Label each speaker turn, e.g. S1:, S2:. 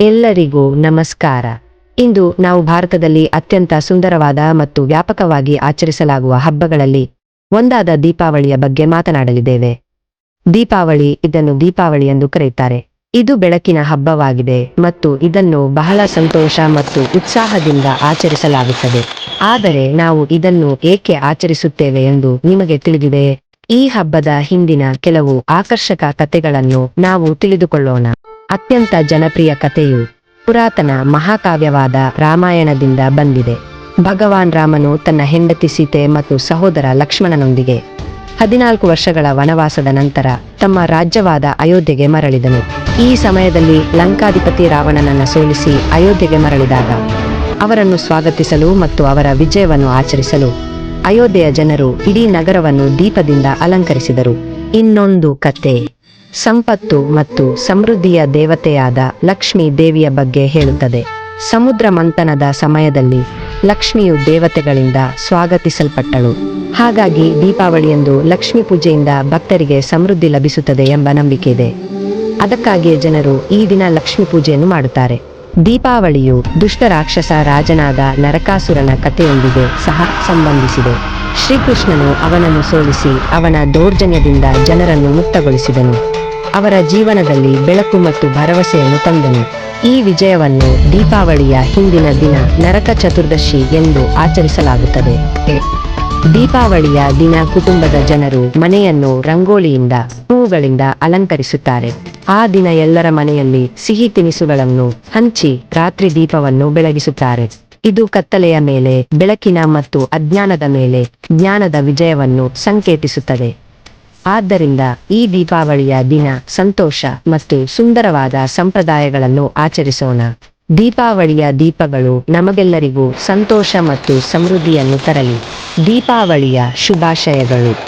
S1: ಎಲ್ಲರಿಗೂ ನಮಸ್ಕಾರ. ಇಂದು ನಾವು ಭಾರತದಲ್ಲಿ ಅತ್ಯಂತ ಸುಂದರವಾದ ಮತ್ತು ವ್ಯಾಪಕವಾಗಿ ಆಚರಿಸಲಾಗುವ ಹಬ್ಬಗಳಲ್ಲಿ ಒಂದಾದ ದೀಪಾವಳಿಯ ಬಗ್ಗೆ ಮಾತನಾಡಲಿದ್ದೇವೆ. ದೀಪಾವಳಿ ಇದನ್ನು ದೀಪಾವಳಿ ಎಂದು ಕರೆಯುತ್ತಾರೆ. ಇದು ಬೆಳಕಿನ ಹಬ್ಬವಾಗಿದೆ ಮತ್ತು ಇದನ್ನು ಬಹಳ ಸಂತೋಷ ಮತ್ತು ಉತ್ಸಾಹದಿಂದ ಆಚರಿಸಲಾಗುತ್ತದೆ. ಆದರೆ ನಾವು ಇದನ್ನು ಏಕೆ ಆಚರಿಸುತ್ತೇವೆ ಎಂದು ನಿಮಗೆ ತಿಳಿದಿದೆ ಈ ಹಬ್ಬದ ಹಿಂದಿನ ಕೆಲವು ಆಕರ್ಷಕ ಕಥೆಗಳನ್ನು ನಾವು ತಿಳಿದುಕೊಳ್ಳೋಣ. ಅತ್ಯಂತ ಜನಪ್ರಿಯ ಕಥೆಯು ಪುರಾತನ ಮಹಾಕಾವ್ಯವಾದ ರಾಮಾಯಣದಿಂದ ಬಂದಿದೆ. ಭಗವಾನ್ ರಾಮನು ತನ್ನ ಹೆಂಡತಿ ಸೀತೆ ಮತ್ತು ಸಹೋದರ ಲಕ್ಷ್ಮಣನೊಂದಿಗೆ ಹದಿನಾಲ್ಕು ವರ್ಷಗಳ ವನವಾಸದ ನಂತರ ತಮ್ಮ ರಾಜ್ಯವಾದ ಅಯೋಧ್ಯೆಗೆ ಮರಳಿದನು. ಈ ಸಮಯದಲ್ಲಿ ಲಂಕಾಧಿಪತಿ ರಾವಣನನ್ನು ಸೋಲಿಸಿ ಅಯೋಧ್ಯೆಗೆ ಮರಳಿದಾಗ ಅವರನ್ನು ಸ್ವಾಗತಿಸಲು ಮತ್ತು ಅವರ ವಿಜಯವನ್ನು ಆಚರಿಸಲು ಅಯೋಧ್ಯೆಯ ಜನರು ಇಡೀ ನಗರವನ್ನು ದೀಪದಿಂದ ಅಲಂಕರಿಸಿದರು. ಇನ್ನೊಂದು ಕತೆ ಸಂಪತ್ತು ಮತ್ತು ಸಮೃದ್ಧಿಯ ದೇವತೆಯಾದ ಲಕ್ಷ್ಮೀ ದೇವಿಯ ಬಗ್ಗೆ ಹೇಳುತ್ತದೆ. ಸಮುದ್ರ ಮಂಥನದ ಸಮಯದಲ್ಲಿ ಲಕ್ಷ್ಮಿಯು ದೇವತೆಗಳಿಂದ ಸ್ವಾಗತಿಸಲ್ಪಟ್ಟಳು. ಹಾಗಾಗಿ ದೀಪಾವಳಿಯಂದು ಲಕ್ಷ್ಮೀ ಪೂಜೆಯಿಂದ ಭಕ್ತರಿಗೆ ಸಮೃದ್ಧಿ ಲಭಿಸುತ್ತದೆ ಎಂಬ ನಂಬಿಕೆ ಇದೆ. ಅದಕ್ಕಾಗಿಯೇ ಜನರು ಈ ದಿನ ಲಕ್ಷ್ಮೀ ಪೂಜೆಯನ್ನು ಮಾಡುತ್ತಾರೆ. ದೀಪಾವಳಿಯು ದುಷ್ಟ ರಾಕ್ಷಸ ರಾಜನಾದ ನರಕಾಸುರನ ಕಥೆಯೊಂದಿಗೆ ಸಹ ಸಂಬಂಧಿಸಿದೆ. ಶ್ರೀಕೃಷ್ಣನು ಅವನನ್ನು ಸೋಲಿಸಿ ಅವನ ದೌರ್ಜನ್ಯದಿಂದ ಜನರನ್ನು ಮುಕ್ತಗೊಳಿಸಿದನು. ಅವರ ಜೀವನದಲ್ಲಿ ಬೆಳಕು ಮತ್ತು ಭರವಸೆಯನ್ನು ತಂದನು. ಈ ವಿಜಯವನ್ನು ದೀಪಾವಳಿಯ ಹಿಂದಿನ ದಿನ ನರಕ ಚತುರ್ದಶಿ ಎಂದು ಆಚರಿಸಲಾಗುತ್ತದೆ. ದೀಪಾವಳಿಯ ದಿನ ಕುಟುಂಬದ ಜನರು ಮನೆಯನ್ನು ರಂಗೋಲಿಯಿಂದ, ಹೂವುಗಳಿಂದ ಅಲಂಕರಿಸುತ್ತಾರೆ. ಆ ದಿನ ಎಲ್ಲರ ಮನೆಯಲ್ಲಿ ಸಿಹಿ ತಿನಿಸುಗಳನ್ನು ಹಂಚಿ ರಾತ್ರಿ ದೀಪವನ್ನು ಬೆಳಗಿಸುತ್ತಾರೆ. ಇದು ಕತ್ತಲೆಯ ಮೇಲೆ, ಬೆಳಕಿನ ಮತ್ತು ಅಜ್ಞಾನದ ಮೇಲೆ, ಜ್ಞಾನದ ವಿಜಯವನ್ನು ಸಂಕೇತಿಸುತ್ತದೆ. ಆದ್ದರಿಂದ ಈ ದೀಪಾವಳಿಯ ದಿನ ಸಂತೋಷ ಮತ್ತು ಸುಂದರವಾದ ಸಂಪ್ರದಾಯಗಳನ್ನು ಆಚರಿಸೋಣ. ದೀಪಾವಳಿಯ ದೀಪಗಳು ನಮಗೆಲ್ಲರಿಗೂ ಸಂತೋಷ ಮತ್ತು ಸಮೃದ್ಧಿಯನ್ನು ತರಲಿ. ದೀಪಾವಳಿಯ ಶುಭಾಶಯಗಳು.